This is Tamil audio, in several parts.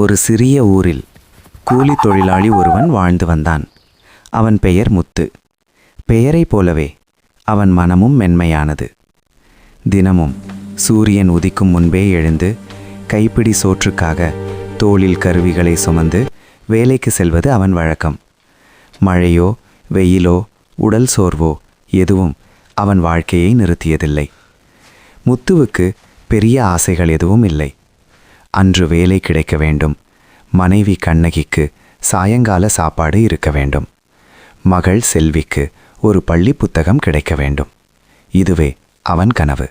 ஒரு சிறிய ஊரில் கூலி தொழிலாளி ஒருவன் வாழ்ந்து வந்தான். அவன் பெயர் முத்து. பெயரைப் போலவே அவன் மனமும் மென்மையானது. தினமும் சூரியன் உதிக்கும் முன்பே எழுந்து கைப்பிடி சோற்றுக்காக தோளில் கருவிகளை சுமந்து வேலைக்கு செல்வது அவன் வழக்கம். மழையோ வெயிலோ உடல் சோர்வோ எதுவும் அவன் வாழ்க்கையை நிறுத்தியதில்லை. முத்துவுக்கு பெரிய ஆசைகள் எதுவும் இல்லை. அன்று வேலை கிடைக்க வேண்டும். மனைவி கண்ணகிக்கு சாயங்கால சாப்பாடு இருக்க வேண்டும். மகள் செல்விக்கு ஒரு பள்ளி புத்தகம் கிடைக்க வேண்டும். இதுவே அவன் கனவு.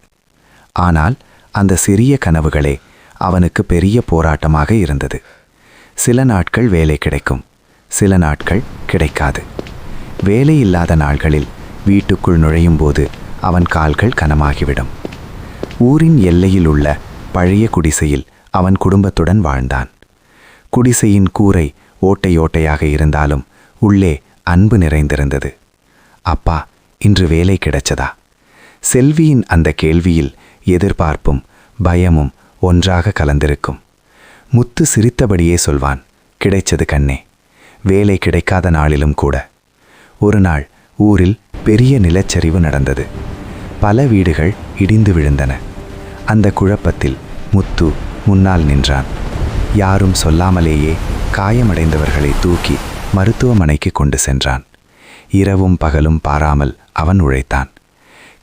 ஆனால் அந்த சிறிய கனவுகளே அவனுக்கு பெரிய போராட்டமாக இருந்தது. சில நாட்கள் வேலை கிடைக்கும். சில நாட்கள் கிடைக்காது. வேலை இல்லாத நாள்களில் வீட்டுக்குள் நுழையும் போது அவன் கால்கள் கனமாகிவிடும். ஊரின் எல்லையில் உள்ள பழைய குடிசையில் அவன் குடும்பத்துடன் வாழ்ந்தான். குடிசையின் கூரை ஓட்டை ஓட்டையாக இருந்தாலும் உள்ளே அன்பு நிறைந்திருந்தது. அப்பா இன்று வேலை கிடைச்சதா? செல்வியின் அந்த கேள்வியில் எதிர்பார்ப்பும் பயமும் ஒன்றாக கலந்திருக்கும். முத்து சிரித்தபடியே சொல்வான் கிடைச்சது கண்ணே வேலை கிடைக்காத நாளிலும் கூட. ஒரு நாள் ஊரில் பெரிய நிலச்சரிவு நடந்தது. பல வீடுகள் இடிந்து விழுந்தன. அந்த குழப்பத்தில் முத்து முன்னால் நின்றான். யாரும் சொல்லாமலேயே காயமடைந்தவர்களை தூக்கி மருத்துவமனைக்கு கொண்டு சென்றான். இரவும் பகலும் பாராமல் அவன் உழைத்தான்.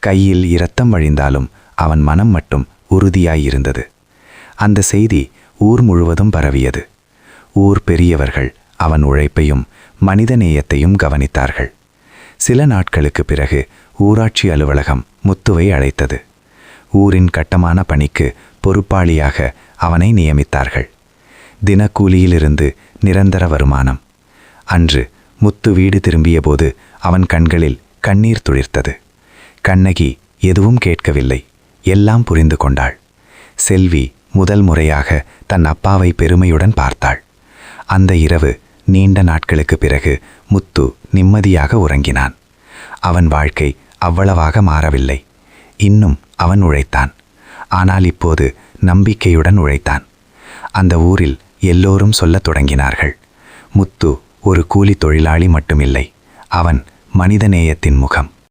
கையில் இரத்தம் வழிந்தாலும் அவன் மனம் மட்டும் உறுதியாயிருந்தது. அந்த செய்தி ஊர் முழுவதும் பரவியது. ஊர் பெரியவர்கள் அவன் உழைப்பையும் மனிதநேயத்தையும் கவனித்தார்கள். சில நாட்களுக்கு பிறகு ஊராட்சி அலுவலகம் முத்துவை அழைத்தது. ஊரின் கட்டமான பணிக்கு பொறுப்பாளியாக அவனை நியமித்தார்கள். தினக்கூலியிலிருந்து நிரந்தர வருமானம். அன்று முத்து வீடு திரும்பியபோது அவன் கண்களில் கண்ணீர் துளிர்த்தது. கண்ணகி எதுவும் கேட்கவில்லை. எல்லாம் புரிந்து கொண்டாள். செல்வி முதல் முறையாக தன் அப்பாவை பெருமையுடன் பார்த்தாள். அந்த இரவு நீண்ட நாட்களுக்கு பிறகு முத்து நிம்மதியாக உறங்கினான். அவன் வாழ்க்கை அவ்வளவாக மாறவில்லை. இன்னும் அவன் உழைத்தான். ஆனால் இப்போது நம்பிக்கையுடன் உழைத்தான். அந்த ஊரில் எல்லோரும் சொல்லத் தொடங்கினார்கள். முத்து ஒரு கூலி தொழிலாளி மட்டுமில்லை அவன் மனிதநேயத்தின் முகம்.